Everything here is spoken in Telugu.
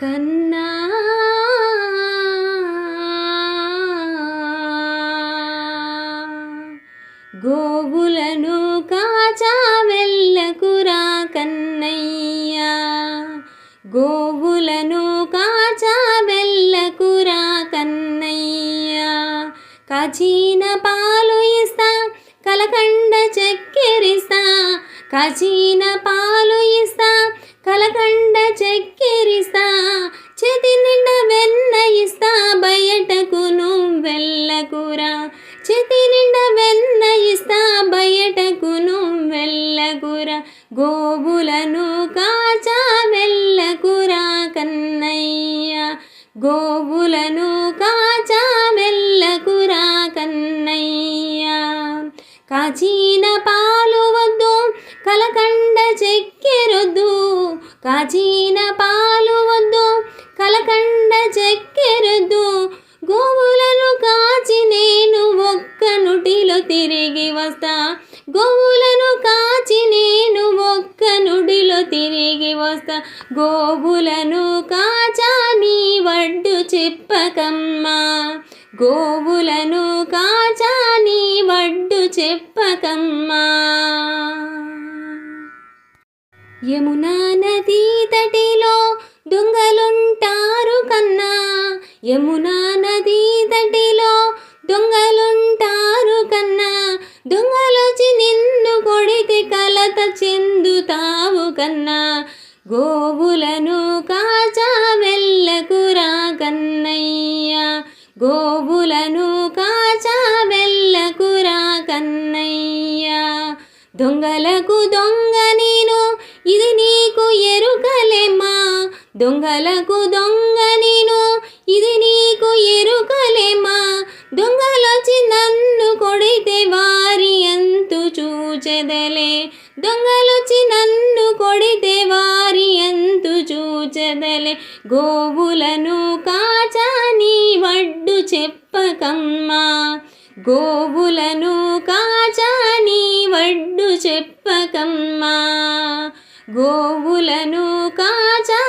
కన్నా గోవులను కాచా వెళ్ళకురా కన్నయ్యా. గోవులను కాచా వెళ్ళకురా కన్నయ్యా. కాచిన పాలు ఇస్తా కలకండ చక్కెరిస్తా కాచిన పాలు నిండా చక్కెరిస్తా చేతి నిండా వెన్న ఇస్తా బయటకు నువ్వు వెళ్ళకురా. చేతి నిండా వెన్న ఇస్తా బయటకు నువ్వు వెళ్ళకురా. గోవులను కాచా వెళ్ళకురా కన్నయ్య గోవులను కాచా వెళ్ళకురా కన్నయ్య. కాచిన పాలు వద్దు కలకండ చెక్కెరొద్దు కాచిన పాలు వద్దు కలకండ చక్కెరొద్దు. గోవులను కాచి నేను ఒక్క నుటిలో తిరిగి వస్తా. గోవులను కాచి నేను ఒక్క నుడిలో తిరిగి వస్తా. గోవులను కాచా నీ వడ్డు చెప్పకమ్మా. గోవులను కాచా నీ వడ్డు చెప్పకమ్మా. యమునా నదీ తటిలో దొంగలుంటారు కన్నా. యమునా నదీ తటిలో దొంగలుంటారు కన్నా. దొంగలొచ్చి నిన్ను కొడితే కలత చెందుతావు కన్నా. గోవులను కాచా వెళ్ళకురా కన్నయ్య. గోవులను కాచా వెళ్ళకురా కన్నయ్య. దొంగలకు దొంగ నేను దొంగలకు దొంగ నేను. ఇది నీకు ఎరుకలేమా? దొంగలొచ్చి నన్ను కొడితే వారి అంతు చూచెదలే. దొంగలొచ్చి నన్ను కొడితే వారి అంతు చూచెదలే. గోవులను కాచాని వడ్డు చెప్పకమ్మా. గోవులను కాచాని వడ్డు చెప్పకమ్మా. గోవులను కాచా